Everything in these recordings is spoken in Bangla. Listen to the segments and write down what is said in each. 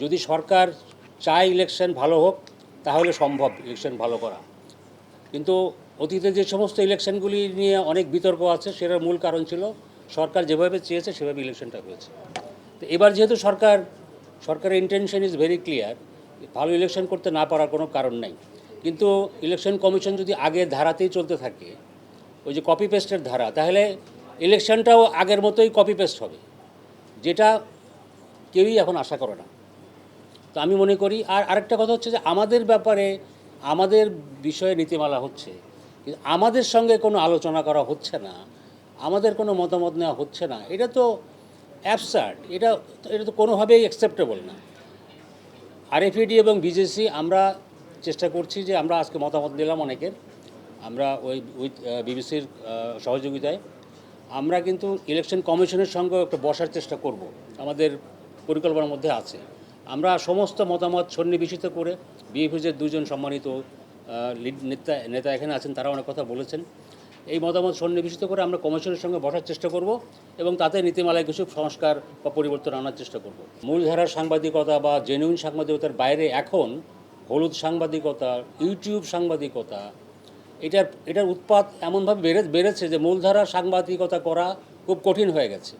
যদি সরকার চায় ইলেকশন ভালো হোক, তাহলে সম্ভব ইলেকশন ভালো করা। কিন্তু অতীতে যে সমস্ত ইলেকশনগুলি নিয়ে অনেক বিতর্ক আছে, সেটার মূল কারণ ছিল সরকার যেভাবে চেয়েছে, সেভাবে ইলেকশনটা হয়েছে। তো এবার যেহেতু সরকার, সরকারের ইন্টেনশন ইজ ভেরি ক্লিয়ার ভালো ইলেকশন করতে না পারার কোনো কারণ নাই। কিন্তু ইলেকশন কমিশন যদি আগের ধারাতেই চলতে থাকে, ওই যে কপি পেস্টের ধারা, তাহলে ইলেকশনটাও আগের মতোই কপি পেস্ট হবে। যেটা কেউই এখন আশা করে না। তো আমি মনে করি, আর আরেকটা কথা হচ্ছে যে আমাদের ব্যাপারে আমাদের বিষয়ে নীতিমালা হচ্ছে। আমাদের সঙ্গে কোনো আলোচনা করা হচ্ছে না, আমাদের কোনো মতামত নেওয়া হচ্ছে না, এটা তো অ্যাবসার্ড এটা এটা তো কোনোভাবেই অ্যাকসেপ্টেবল না। আরএফইডি এবং বিজেসি, আমরা চেষ্টা করছি যে আমরা আজকে মতামত নিলাম অনেকের, আমরা ওই, উইথ বিবিসির সহযোগিতায়। আমরা কিন্তু ইলেকশন কমিশনের সঙ্গে একটা বসার চেষ্টা করব, আমাদের পরিকল্পনার মধ্যে আছে। আমরা সমস্ত মতামত সন্নিবেশিত করে বিএফএসের দুজন সম্মানিত নেতা নেতা এখানে আছেন তারা অনেক কথা বলেছেন। এই মতামত সন্নিবেশিত করে আমরা কমিশনের সঙ্গে বসার চেষ্টা করব এবং তাতে নীতিমালায় কিছু সংস্কার বা পরিবর্তন আনার চেষ্টা করব। মূলধারার সাংবাদিকতা বা জেনুইন সাংবাদিকতার বাইরে এখন হলুদ সাংবাদিকতা, ইউটিউব সাংবাদিকতা, এটার এটার উৎপাত এমনভাবে বেড়ে, বেড়েছে যে মূলধারার সাংবাদিকতা করা খুব কঠিন হয়ে গেছে।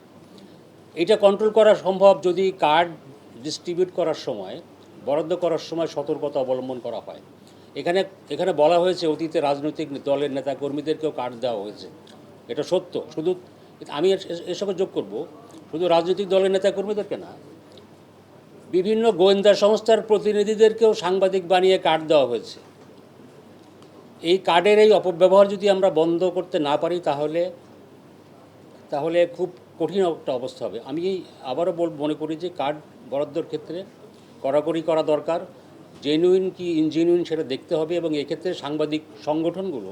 এটা কন্ট্রোল করা সম্ভব যদি কার্ড ডিস্ট্রিবিউট করার সময়, বরাদ্দ করার সময় সতর্কতা অবলম্বন করা হয়। এখানে এখানে বলা হয়েছে অতীতে রাজনৈতিক দলের নেতা কর্মীদেরকেও কার্ড দেওয়া হয়েছে। এটা সত্য। শুধু আমি সঙ্গে যোগ করব, শুধু রাজনৈতিক দলের নেতা কর্মীদেরকে না, বিভিন্ন গোয়েন্দা সংস্থার প্রতিনিধিদেরকেও সাংবাদিক বানিয়ে কার্ড দেওয়া হয়েছে। এই কার্ডের এই অপব্যবহার যদি আমরা বন্ধ করতে না পারি, তাহলে তাহলে খুব কঠিন একটা অবস্থা হবে। আমি আবারও বল, মনে করি যে কার্ড বরাদ্দর ক্ষেত্রে কড়াকড়ি করা দরকার জেনুইন কি ইনজেনুইন সেটা দেখতে হবে এবং এক্ষেত্রে সাংবাদিক সংগঠনগুলো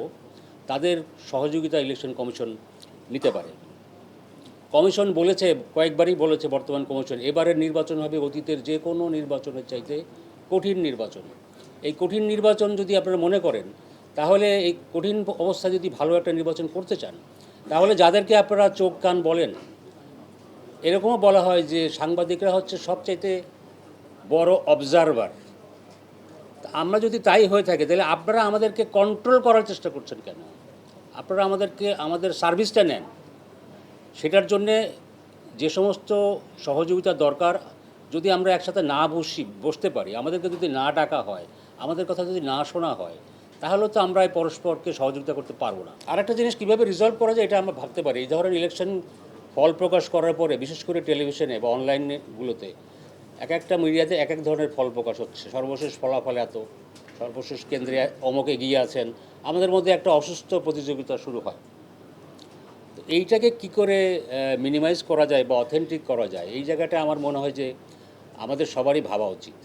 তাদের সহযোগিতা ইলেকশন কমিশন নিতে পারে। কমিশন বলেছে, কয়েকবারই বলেছে বর্তমান কমিশন, এবারের নির্বাচন হবে অতীতের যে কোনো নির্বাচনের চাইতে কঠিন নির্বাচন। এই কঠিন নির্বাচন যদি আপনারা মনে করেন, তাহলে এই কঠিন অবস্থা যদি ভালো একটা নির্বাচন করতে চান, তাহলে যাদেরকে আপনারা চোখ কান বলেন এরকমও বলা হয় যে সাংবাদিকরা হচ্ছে সবচাইতে বড় অবজারভার আমরা যদি তাই হয়ে থাকে, তাহলে আপনারা আমাদেরকে কন্ট্রোল করার চেষ্টা করছেন কেন? আপনারা আমাদেরকে, আমাদের সার্ভিসটা নেন। সেটার জন্যে যে সমস্ত সহযোগিতা দরকার, যদি আমরা একসাথে না বসি, বসতে পারি, আমাদেরকে যদি না ডাকা হয়, আমাদের কথা যদি না শোনা হয়, তাহলে তো আমরা পরস্পরকে সহযোগিতা করতে পারব না। আর একটা জিনিস কীভাবে রিজলভ করা যায়, এটা আমরা ভাবতে পারি। এই ধরনের ইলেকশন ফল প্রকাশ করার পরে, বিশেষ করে টেলিভিশনে বা অনলাইনগুলোতে, এক একটা মিডিয়াতে এক এক ধরনের ফল প্রকাশ হচ্ছে। সর্বশেষ ফলাফল এত, সর্বশেষ কেন্দ্রে অমকে গিয়ে আছেন, আমাদের মধ্যে একটা অসুস্থ প্রতিযোগিতা শুরু হয়। তো এইটাকে কি করে মিনিমাইজ করা যায় বা অথেন্টিক করা যায়? এই জায়গাটা আমার মনে হয় যে আমাদের সবারই ভাবা উচিত।